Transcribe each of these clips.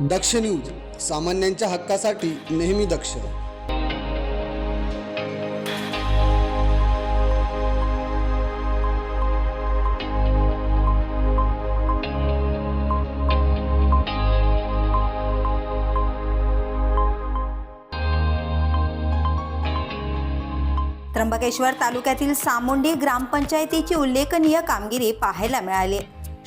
दक्ष news सामान्यांच्या हक्कासाठी नेहमी दक्ष. त्र्यंबकेश्वर तालुक्यातील सामुंडी ग्रामपंचायतीची उल्लेखनीय कामगिरी पाहायला मिळाली.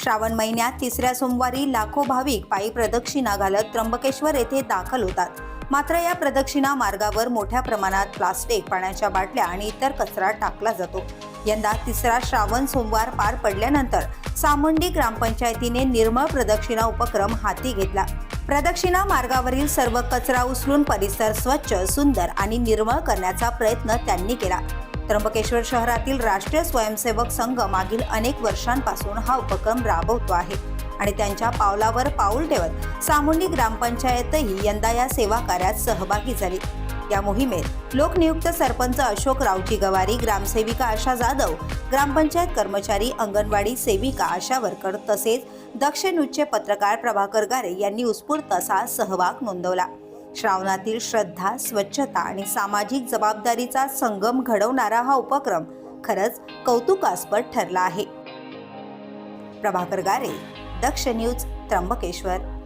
श्रावण महिन्यात तिसऱ्या सोमवारी लाखो भाविक पायी प्रदक्षिणा घालत त्र्यंबकेश्वर येथे दाखल होतात. मात्र या प्रदक्षिणा मार्गावर मोठ्या प्रमाणात प्लास्टिक पाण्याच्या बाटल्या आणि इतर कचरा टाकला जातो. यंदा तिसरा श्रावण सोमवार पार पडल्यानंतर सामुंडी ग्रामपंचायतीने निर्मळ प्रदक्षिणा उपक्रम हाती घेतला. प्रदक्षिणा मार्गावरील सर्व कचरा उचलून परिसर स्वच्छ सुंदर आणि निर्मळ करण्याचा प्रयत्न त्यांनी केला. त्र्यंबकेश्वर शहरातील राष्ट्रीय स्वयंसेवक संघ मागील अनेक वर्षांपासून हा उपक्रम राबवतो आहे. आणि त्यांच्या पावलावर पाऊल ठेवत सामुंडी ग्रामपंचायतही यंदा या सेवा कार्यात सहभागी झाली. या मोहिमेत लोकनियुक्त सरपंच अशोक रावची गवारी ग्रामसेविका आशा जाधव ग्रामपंचायत कर्मचारी अंगणवाडी सेविका आशा वरकर तसेच दक्षिण उच्च पत्रकार प्रभाकर गारे यांनी उत्स्फूर्त असा सहभाग नोंदवला. श्रावणातील श्रद्धा स्वच्छता आणि सामाजिक जबाबदारीचा संगम घडवणारा हा उपक्रम खरंच कौतुकास्पद ठरला आहे. प्रभाकर गारे दक्ष न्यूज त्र्यंबकेश्वर.